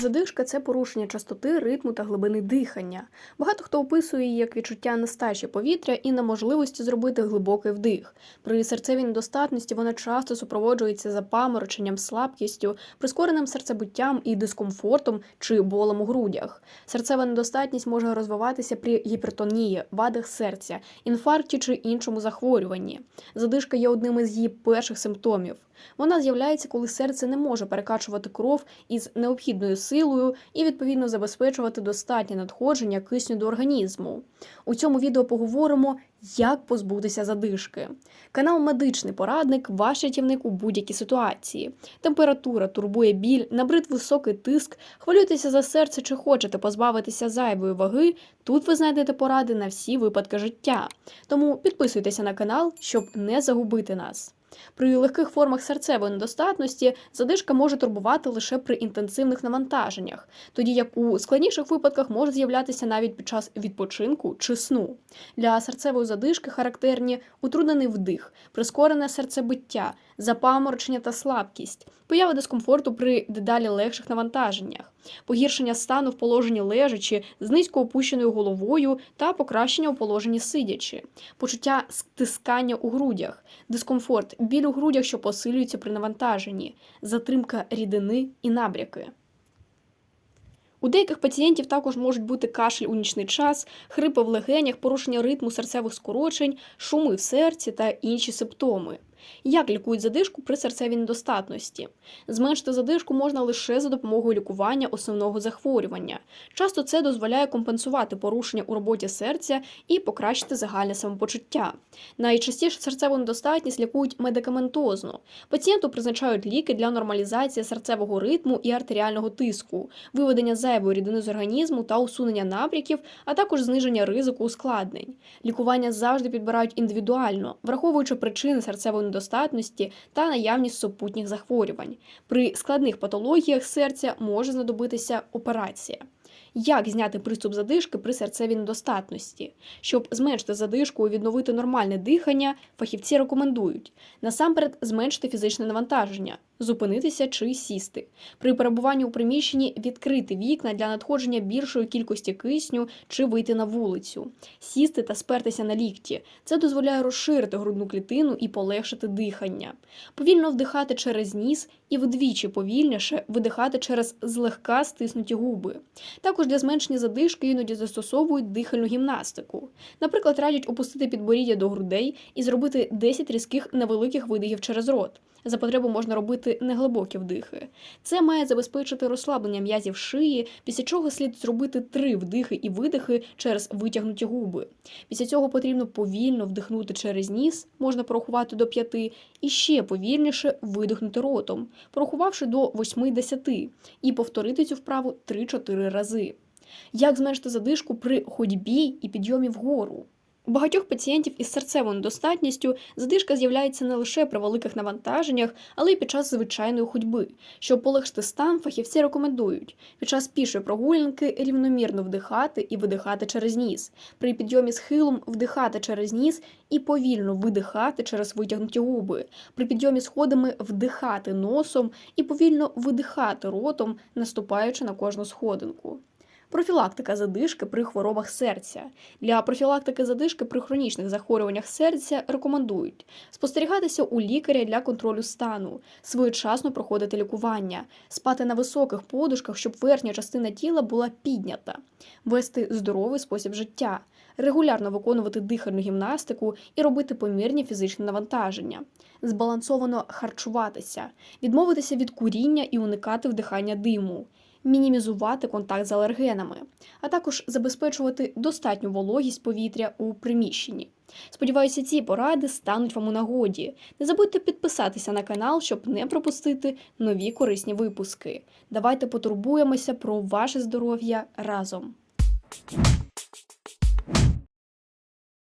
Задишка це порушення частоти, ритму та глибини дихання. Багато хто описує її як відчуття нестачі повітря і неможливості зробити глибокий вдих. При серцевій недостатності вона часто супроводжується запамороченням, слабкістю, прискореним серцебиттям і дискомфортом чи болем у грудях. Серцева недостатність може розвиватися при гіпертонії, вадах серця, інфаркті чи іншому захворюванні. Задишка є одним із її перших симптомів. Вона з'являється, коли серце не може перекачувати кров із необхідною силою і відповідно забезпечувати достатнє надходження кисню до організму. У цьому відео поговоримо, як позбутися задишки. Канал Медичний порадник, ваш рятівник у будь-якій ситуації. Температура турбує біль, набрид високий тиск, хвилюєтеся за серце чи хочете позбавитися зайвої ваги. Тут ви знайдете поради на всі випадки життя. Тому підписуйтеся на канал, щоб не загубити нас. При легких формах серцевої недостатності задишка може турбувати лише при інтенсивних навантаженнях, тоді як у складніших випадках може з'являтися навіть під час відпочинку чи сну. Для серцевої задишки характерні утруднений вдих, прискорене серцебиття, запаморочення та слабкість, поява дискомфорту при дедалі легших навантаженнях, погіршення стану в положенні лежачи з низько опущеною головою та покращення у положенні сидячи, почуття стискання у грудях, дискомфорт, біль у грудях, що посилюється при навантаженні, затримка рідини і набряки. У деяких пацієнтів також можуть бути кашель у нічний час, хрипи в легенях, порушення ритму серцевих скорочень, шуми в серці та інші симптоми. Як лікують задишку при серцевій недостатності? Зменшити задишку можна лише за допомогою лікування основного захворювання. Часто це дозволяє компенсувати порушення у роботі серця і покращити загальне самопочуття. Найчастіше серцеву недостатність лікують медикаментозно. Пацієнту призначають ліки для нормалізації серцевого ритму і артеріального тиску, виведення зайвої рідини з організму та усунення набряків, а також зниження ризику ускладнень. Лікування завжди підбирають індивідуально, враховуючи причини серцевої недостатності та наявність супутніх захворювань. При складних патологіях серця може знадобитися операція. Як зняти приступ задишки при серцевій недостатності? Щоб зменшити задишку і відновити нормальне дихання, фахівці рекомендують насамперед зменшити фізичне навантаження, зупинитися чи сісти. При перебуванні у приміщенні відкрити вікна для надходження більшої кількості кисню чи вийти на вулицю, сісти та спертися на лікті. Це дозволяє розширити грудну клітину і полегшити дихання, повільно вдихати через ніс і вдвічі повільніше видихати через злегка стиснуті губи. Також для зменшення задишки іноді застосовують дихальну гімнастику. Наприклад, радять опустити підборіддя до грудей і зробити 10 різких невеликих видихів через рот. За потребу можна робити неглибокі вдихи. Це має забезпечити розслаблення м'язів шиї, після чого слід зробити три вдихи і видихи через витягнуті губи. Після цього потрібно повільно вдихнути через ніс, можна порахувати до п'яти, і ще повільніше видихнути ротом, порахувавши до 8-10, і повторити цю вправу 3-4 рази. Як зменшити задишку при ходьбі і підйомі вгору? У багатьох пацієнтів із серцевою недостатністю задишка з'являється не лише при великих навантаженнях, але й під час звичайної ходьби. Щоб полегшити стан, фахівці рекомендують під час пішої прогулянки рівномірно вдихати і видихати через ніс, при підйомі схилом вдихати через ніс і повільно видихати через витягнуті губи, при підйомі сходами вдихати носом і повільно видихати ротом, наступаючи на кожну сходинку. Профілактика задишки при хворобах серця. Для профілактики задишки при хронічних захворюваннях серця рекомендують спостерігатися у лікаря для контролю стану, своєчасно проходити лікування, спати на високих подушках, щоб верхня частина тіла була піднята, вести здоровий спосіб життя, регулярно виконувати дихальну гімнастику і робити помірні фізичні навантаження, збалансовано харчуватися, відмовитися від куріння і уникати вдихання диму мінімізувати контакт з алергенами, а також забезпечувати достатню вологість повітря у приміщенні. Сподіваюся, ці поради стануть вам у нагоді. Не забудьте підписатися на канал, щоб не пропустити нові корисні випуски. Давайте потурбуємося про ваше здоров'я разом.